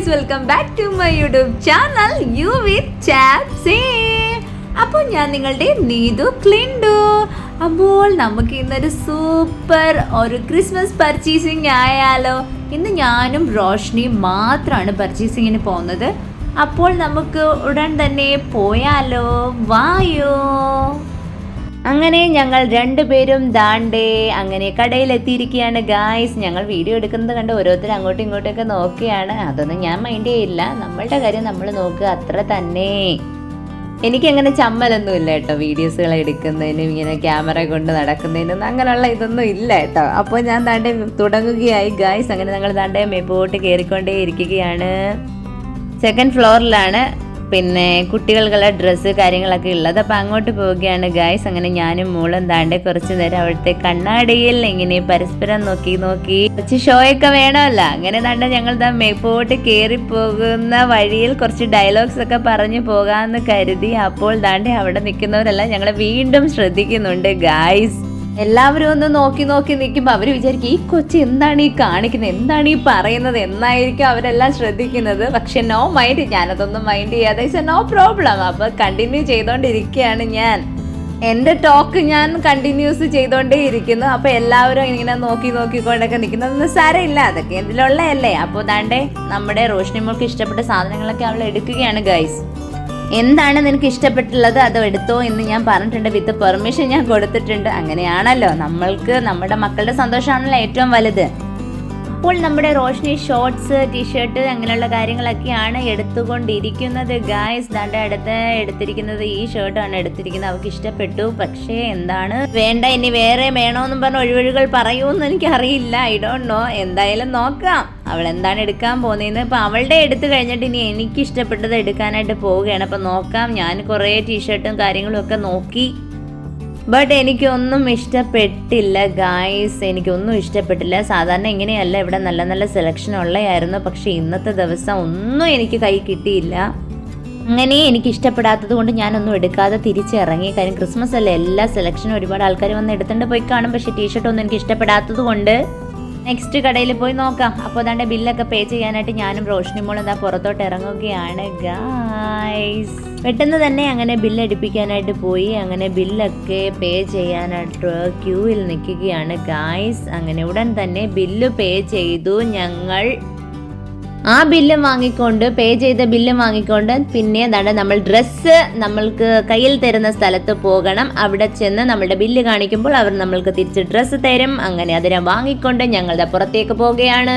Guys welcome back to my YouTube channel you with ചാപ്സേ അപ്പോൾ ഞാൻ നിങ്ങളുടെ നീതു ക്ലിൻഡു. അപ്പോൾ നമുക്ക് ഇന്നൊരു സൂപ്പർ ഒരു ക്രിസ്മസ് പർച്ചേസിങ് ആയാലോ. ഇന്ന് ഞാനും റോഷ്നിയും മാത്രമാണ് പർച്ചേസിങ്ങിന് പോകുന്നത്. അപ്പോൾ നമുക്ക് ഉടൻ തന്നെ പോയാലോ. വായോ. അങ്ങനെ ഞങ്ങൾ രണ്ടുപേരും ദാണ്ടേ അങ്ങനെ കടയിലെത്തിയിരിക്കുകയാണ്. ഗായ്സ് ഞങ്ങൾ വീഡിയോ എടുക്കുന്നത് കണ്ട് ഓരോരുത്തർ അങ്ങോട്ടും ഇങ്ങോട്ടൊക്കെ നോക്കുകയാണ്. അതൊന്നും ഞാൻ മൈൻഡ് ചെയ്യില്ല നമ്മളുടെ കാര്യം നമ്മൾ നോക്കുക അത്ര തന്നെ. എനിക്കങ്ങനെ ചമ്മലൊന്നും ഇല്ല കേട്ടോ വീഡിയോസുകൾ എടുക്കുന്നതിനും ഇങ്ങനെ ക്യാമറ കൊണ്ട് നടക്കുന്നതിനും അങ്ങനെയുള്ള ഇതൊന്നും ഇല്ല കേട്ടോ. അപ്പോൾ ഞാൻ താണ്ടേ തുടങ്ങുകയായി. ഗായ്സ് അങ്ങനെ ഞങ്ങൾ താണ്ടേ മേപ്പോട്ട് കയറിക്കൊണ്ടേ ഇരിക്കുകയാണ് സെക്കൻഡ് ഫ്ലോറിലാണ് പിന്നെ കുട്ടികൾക്കുള്ള ഡ്രസ്സ് കാര്യങ്ങളൊക്കെ ഉള്ളത്. അപ്പം അങ്ങോട്ട് പോവുകയാണ് ഗായ്സ് അങ്ങനെ ഞാനും മോളും താണ്ട് കുറച്ച് നേരം അവിടുത്തെ കണ്ണാടിയിൽ ഇങ്ങനെ പരസ്പരം നോക്കി നോക്കി കുറച്ച് ഷോ ഒക്കെ വേണമല്ല. അങ്ങനെ താണ്ട ഞങ്ങൾ താ മേപ്പോട്ട് കയറി പോകുന്ന വഴിയിൽ കുറച്ച് ഡയലോഗ്സ് ഒക്കെ പറഞ്ഞു പോകാമെന്ന് കരുതി. അപ്പോൾ താണ്ടി അവിടെ നിൽക്കുന്നവരെല്ലാം ഞങ്ങളെ വീണ്ടും ശ്രദ്ധിക്കുന്നുണ്ട് ഗായ്സ് എല്ലാവരും ഒന്ന് നോക്കി നോക്കി നിൽക്കുമ്പോൾ അവർ വിചാരിക്കും ഈ കൊച്ചി എന്താണ് ഈ കാണിക്കുന്നത് എന്താണ് ഈ പറയുന്നത്? എന്നായിരിക്കും അവരെല്ലാം ശ്രദ്ധിക്കുന്നത്. പക്ഷെ നോ മൈൻഡ് ഞാനതൊന്നും മൈൻഡ് ചെയ്യാതെ നോ പ്രോബ്ലം അപ്പോൾ കണ്ടിന്യൂ ചെയ്തുകൊണ്ടിരിക്കുകയാണ് ഞാൻ. എന്റെ ടോക്ക് ഞാൻ കണ്ടിന്യൂസ് ചെയ്തുകൊണ്ടേ ഇരിക്കുന്നു. അപ്പോൾ എല്ലാവരും ഇങ്ങനെ നോക്കി നോക്കിക്കൊണ്ടൊക്കെ നിൽക്കുന്നതൊന്നും സാരമില്ല. അതൊക്കെ എന്തിലുള്ളതല്ലേ. അപ്പോൾ ദാണ്ടേ നമ്മുടെ റോഷിനി മോൾക്ക് ഇഷ്ടപ്പെട്ട സാധനങ്ങളൊക്കെ അവൾ എടുക്കുകയാണ് ഗൈസ് എന്താണ് നിനക്ക് ഇഷ്ടപ്പെട്ടുള്ളത്? അത് എടുത്തോ എന്ന് ഞാൻ പറഞ്ഞിട്ടുണ്ട്. വിത്ത് പെർമിഷൻ ഞാൻ കൊടുത്തിട്ടുണ്ട്. അങ്ങനെയാണല്ലോ. നമ്മൾക്ക് നമ്മുടെ മക്കളുടെ സന്തോഷമാണല്ലോ ഏറ്റവും വലുത്. അപ്പോൾ നമ്മുടെ റോഷ്നി ഷോർട്സ് ടീഷർട്ട് അങ്ങനെയുള്ള കാര്യങ്ങളൊക്കെയാണ് എടുത്തുകൊണ്ടിരിക്കുന്നത്. ഗായ്സ് ദാണ്ട് അടുത്ത് എടുത്തിരിക്കുന്നത് ഈ ഷർട്ടാണ് എടുത്തിരിക്കുന്നത്. അവൾക്ക് ഇഷ്ടപ്പെട്ടു. പക്ഷേ എന്താണ്? വേണ്ട ഇനി വേറെ വേണോന്നും പറഞ്ഞ ഒഴിവഴികൾ എനിക്ക് അറിയില്ല ഐ ഡോണ്ട് നോ എന്തായാലും നോക്കാം. അവൾ എന്താണ് എടുക്കാൻ പോകുന്നതെന്ന്. ഇപ്പൊ അവളുടെ എടുത്തു കഴിഞ്ഞിട്ട് ഇനി എനിക്ക് ഇഷ്ടപ്പെട്ടത് എടുക്കാനായിട്ട് പോവുകയാണ്. അപ്പോൾ നോക്കാം. ഞാൻ കുറേ ടീഷർട്ടും കാര്യങ്ങളും ഒക്കെ നോക്കി ബട്ട് എനിക്കൊന്നും ഇഷ്ടപ്പെട്ടില്ല ഗായ്സ് എനിക്കൊന്നും ഇഷ്ടപ്പെട്ടില്ല. സാധാരണ ഇങ്ങനെയല്ല. ഇവിടെ നല്ല നല്ല സെലക്ഷൻ ഉള്ളതായിരുന്നു. പക്ഷേ ഇന്നത്തെ ദിവസം ഒന്നും എനിക്ക് കൈ കിട്ടിയില്ല. അങ്ങനെ എനിക്ക് ഇഷ്ടപ്പെടാത്തത് കൊണ്ട് ഞാനൊന്നും എടുക്കാതെ തിരിച്ചിറങ്ങി. കാര്യം ക്രിസ്മസ് അല്ലേ? എല്ലാ സെലക്ഷനും ഒരുപാട് ആൾക്കാർ വന്ന് എടുത്തുകൊണ്ട് പോയി കാണും. പക്ഷേ ടീഷർട്ട് ഒന്നും എനിക്ക് ഇഷ്ടപ്പെടാത്തത് കൊണ്ട് നെക്സ്റ്റ് കടയിൽ പോയി നോക്കാം. അപ്പോൾ അതാണ്ട് ബില്ലൊക്കെ പേ ചെയ്യാനായിട്ട് ഞാനും റോഷിനി മോൾ എന്താ പുറത്തോട്ട് ഇറങ്ങുകയാണ് ഗായ്സ് പെട്ടെന്ന് തന്നെ അങ്ങനെ ബില്ല് അടിപ്പിക്കാനായിട്ട് പോയി. അങ്ങനെ ബില്ലൊക്കെ പേ ചെയ്യാനായിട്ട് ക്യൂവിൽ നിൽക്കുകയാണ് ഗായ്സ് അങ്ങനെ ഉടൻ തന്നെ ബില്ല് പേ ചെയ്തു ഞങ്ങൾ. ആ ബില്ലും വാങ്ങിക്കൊണ്ട് പേ ചെയ്ത ബില്ലും വാങ്ങിക്കൊണ്ട് പിന്നെ എന്താണ് നമ്മൾ ഡ്രസ്സ് നമ്മൾക്ക് കയ്യിൽ തരുന്ന സ്ഥലത്ത് പോകണം. അവിടെ ചെന്ന് നമ്മളുടെ ബില്ല് കാണിക്കുമ്പോൾ അവർ നമ്മൾക്ക് തിരിച്ച് ഡ്രസ്സ് തരും. അങ്ങനെ അതിനെ വാങ്ങിക്കൊണ്ട് ഞങ്ങളുടെ പുറത്തേക്ക് പോവുകയാണ്.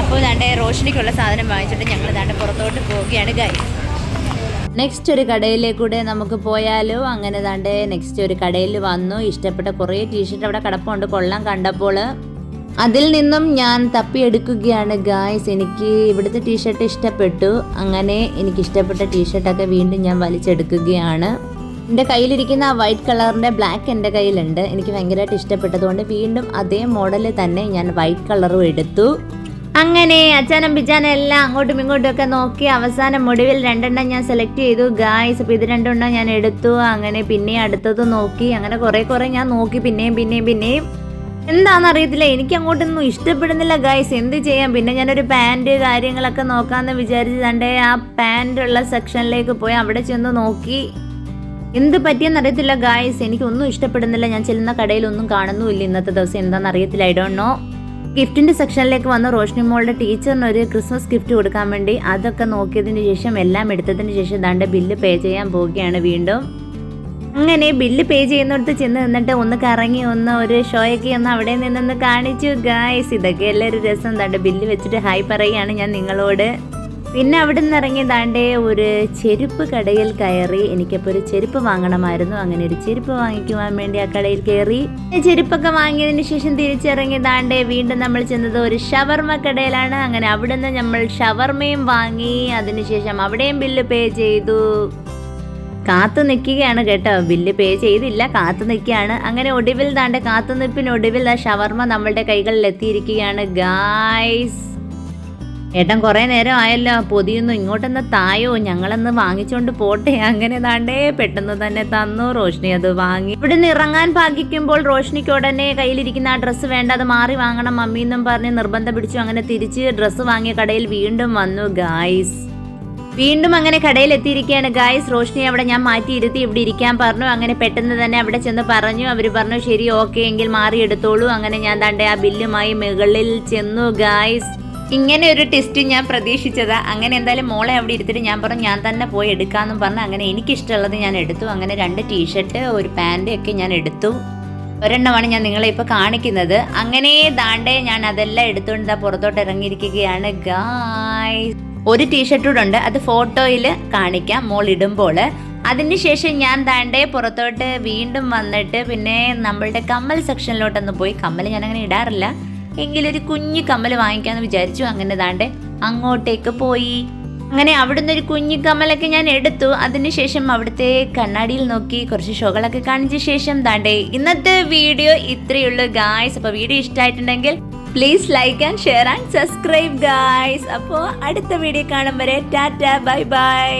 അപ്പോൾ ഇതാണ്ട് റോഷനിക്കുള്ള സാധനം വാങ്ങിച്ചിട്ട് ഞങ്ങൾ ഇതാണ്ട് പുറത്തോട്ട് പോവുകയാണ് ഗൈസ് നെക്സ്റ്റ് ഒരു കടയിലേക്കൂടെ നമുക്ക് പോയാലോ? അങ്ങനെ ദാണ്ടെ നെക്സ്റ്റ് ഒരു കടയിൽ വന്നു. ഇഷ്ടപ്പെട്ട കുറേ ടീഷർട്ട് അവിടെ കിടപ്പുണ്ട്. കൊള്ളാൻ കണ്ടപ്പോൾ. അതിൽ നിന്നും ഞാൻ തപ്പിയെടുക്കുകയാണ് ഗായ്സ് എനിക്ക് ഇവിടുത്തെ ടീഷർട്ട് ഇഷ്ടപ്പെട്ടു. അങ്ങനെ എനിക്ക് ഇഷ്ടപ്പെട്ട ടീഷർട്ടൊക്കെ വീണ്ടും ഞാൻ വലിച്ചെടുക്കുകയാണ്. എന്റെ കയ്യിലിരിക്കുന്ന ആ വൈറ്റ് കളറിന്റെ ബ്ലാക്ക് എന്റെ കയ്യിലുണ്ട്. എനിക്ക് ഭയങ്കരമായിട്ട് ഇഷ്ടപ്പെട്ടതുകൊണ്ട് വീണ്ടും അതേ മോഡൽ തന്നെ ഞാൻ വൈറ്റ് കളറും എടുത്തു. അങ്ങനെ അച്ഛനും പിച്ചാനും എല്ലാം അങ്ങോട്ടും ഇങ്ങോട്ടും ഒക്കെ നോക്കി അവസാനം ഒടുവിൽ രണ്ടെണ്ണം ഞാൻ സെലക്ട് ചെയ്തു ഗായ്സ് അപ്പോൾ ഇത് രണ്ടെണ്ണം ഞാൻ എടുത്തു. അങ്ങനെ പിന്നെ അടുത്തത് നോക്കി. അങ്ങനെ കുറേ കുറേ ഞാൻ നോക്കി. പിന്നെയും പിന്നെയും പിന്നെയും. എന്താണെന്ന് അറിയത്തില്ല എനിക്ക് അങ്ങോട്ടൊന്നും ഇഷ്ടപ്പെടുന്നില്ല ഗൈസ് എന്ത് ചെയ്യാം? പിന്നെ ഞാനൊരു പാന്റ് കാര്യങ്ങളൊക്കെ നോക്കാമെന്ന് വിചാരിച്ച് ആ പാന്റ് ഉള്ള സെക്ഷനിലേക്ക് പോയി അവിടെ ചെന്ന് നോക്കി. എന്ത് പറ്റിയെന്ന് അറിയത്തില്ല ഗായ്സ് എനിക്കൊന്നും ഇഷ്ടപ്പെടുന്നില്ല. ഞാൻ ചെല്ലുന്ന കടയിലൊന്നും കാണുന്നുമില്ല ഇന്നത്തെ ദിവസം. എന്താണെന്ന് അറിയത്തില്ല ഐ ഡോണ്ട് നോ ഗിഫ്റ്റിന്റെ സെക്ഷനിലേക്ക് വന്ന് റോഷ്നി മോളുടെ ടീച്ചറിന് ഒരു ക്രിസ്മസ് ഗിഫ്റ്റ് കൊടുക്കാൻ വേണ്ടി അതൊക്കെ നോക്കിയതിന് ശേഷം എല്ലാം എടുത്തതിന് ശേഷം ദാണ്ട് ബില്ല് പേ ചെയ്യാൻ പോവുകയാണ് വീണ്ടും. അങ്ങനെ ബില്ല് പേ ചെയ്യുന്നിടത്ത് ചെന്ന് നിന്നിട്ട് ഒന്ന് കറങ്ങി ഒന്ന് ഒരു ഷോയൊക്കെ ഒന്ന് അവിടെ നിന്നൊന്ന് കാണിച്ചു. ഗായ്സ് ഇതൊക്കെ എല്ലാവരും രസം. താണ്ട് ബില്ല് വെച്ചിട്ട് ഹായ് പറയുകയാണ് ഞാൻ നിങ്ങളോട്. പിന്നെ അവിടെ നിന്ന് ഇറങ്ങി താണ്ടേ ഒരു ചെരുപ്പ് കടയിൽ കയറി. എനിക്കപ്പോൾ ഒരു ചെരുപ്പ് വാങ്ങണമായിരുന്നു. അങ്ങനെ ഒരു ചെരുപ്പ് വാങ്ങിക്കുവാൻ വേണ്ടി ആ കടയിൽ കയറി. ചെരുപ്പൊക്കെ വാങ്ങിയതിന് ശേഷം തിരിച്ചിറങ്ങി താണ്ടേ വീണ്ടും നമ്മൾ ചെന്നത് ഒരു ഷവർമ കടയിലാണ്. അങ്ങനെ അവിടെ നിന്ന് നമ്മൾ ഷവർമയും വാങ്ങി. അതിനുശേഷം അവിടെയും ബില്ല് പേ ചെയ്തു. കാത്തു നിൽക്കുകയാണ് കേട്ടോ. ബില്ല് പേ ചെയ്തില്ല കാത്തു നിൽക്കുകയാണ്. അങ്ങനെ ഒടുവിൽ താണ്ടെ കാത്തുനിൽപ്പിന് ഒടുവിൽ ആ ഷവർമ നമ്മളുടെ കൈകളിൽ എത്തിയിരിക്കുകയാണ്. ഗായ്സ് ഏട്ടൻ കുറേ നേരം ആയല്ലോ പൊതിയുന്നു ഇങ്ങോട്ടൊന്ന് തായോ ഞങ്ങളൊന്ന് വാങ്ങിച്ചോണ്ട് പോട്ടെ. അങ്ങനെ താണ്ടേ പെട്ടെന്ന് തന്നെ തന്നു റോഷ്നി അത് വാങ്ങി. ഇവിടുന്ന് ഇറങ്ങാൻ ഭാഗിക്കുമ്പോൾ റോഷ്നിക്ക് ഉടനെ കയ്യിലിരിക്കുന്ന ആ ഡ്രസ്സ് വേണ്ട അത് മാറി വാങ്ങണം മമ്മി എന്നും പറഞ്ഞ് നിർബന്ധം പിടിച്ചു അങ്ങനെ തിരിച്ച് ഡ്രസ്സ് വാങ്ങിയ കടയിൽ വീണ്ടും വന്നു ഗായ്സ്. വീണ്ടും അങ്ങനെ കടയിൽ എത്തിയിരിക്കുകയാണ് ഗായ്സ് റോഷ്നി അവിടെ ഞാൻ മാറ്റിയിരുത്തി ഇവിടെ ഇരിക്കാൻ പറഞ്ഞു. അങ്ങനെ പെട്ടെന്ന് തന്നെ അവിടെ ചെന്ന് പറഞ്ഞു. അവർ പറഞ്ഞു ശരി ഓക്കെ എങ്കിൽ മാറി എടുത്തോളൂ. അങ്ങനെ ഞാൻ തന്റെ ആ ബില്ലുമായി മുകളിൽ ചെന്നു ഗായ്സ് ഇങ്ങനെ ഒരു ടെസ്റ്റ് ഞാൻ പ്രതീക്ഷിച്ചതാ. അങ്ങനെ എന്തായാലും മോളെ അവിടെ ഇരുത്തിട്ട് ഞാൻ പറഞ്ഞു ഞാൻ തന്നെ പോയി എടുക്കാമെന്നും പറഞ്ഞു. അങ്ങനെ എനിക്കിഷ്ടമുള്ളത് ഞാൻ എടുത്തു. അങ്ങനെ രണ്ട് ടീഷർട്ട് ഒരു പാന്റ് ഒക്കെ ഞാൻ എടുത്തു. ഒരെണ്ണമാണ് ഞാൻ നിങ്ങളെ ഇപ്പോൾ കാണിക്കുന്നത്. അങ്ങനെ ദാണ്ടേ ഞാൻ അതെല്ലാം എടുത്തുകൊണ്ട് പുറത്തോട്ട് ഇറങ്ങിയിരിക്കുകയാണ് ഗായ്സ് ഒരു ടീഷർട്ട് കൂടെ ഉണ്ട്. അത് ഫോട്ടോയിൽ കാണിക്കാം. മോൾ ഇടുമ്പോൾ. അതിനുശേഷം ഞാൻ താണ്ടേ പുറത്തോട്ട് വീണ്ടും വന്നിട്ട് പിന്നെ നമ്മളുടെ കമ്മൽ സെക്ഷനിലോട്ടൊന്ന് പോയി. കമ്മൽ ഞാൻ അങ്ങനെ ഇടാറില്ല. എങ്കിലൊരു കുഞ്ഞു കമ്മൽ വാങ്ങിക്കാമെന്ന് വിചാരിച്ചു. അങ്ങനെ താണ്ടേ അങ്ങോട്ടേക്ക് പോയി. അങ്ങനെ അവിടുന്ന് ഒരു കുഞ്ഞു കമ്മലൊക്കെ ഞാൻ എടുത്തു. അതിനുശേഷം അവിടുത്തെ കണ്ണാടിയിൽ നോക്കി കുറച്ച് ഷോകളൊക്കെ കാണിച്ച ശേഷം താണ്ടേ ഇന്നത്തെ വീഡിയോ ഇത്രയുള്ളൂ ഗായ്സ് അപ്പോൾ വീഡിയോ ഇഷ്ടമായിട്ടുണ്ടെങ്കിൽ please like and share and subscribe guys അപ്പോൾ അടുത്ത വീഡിയോ കാണും വരെ. Tata bye bye.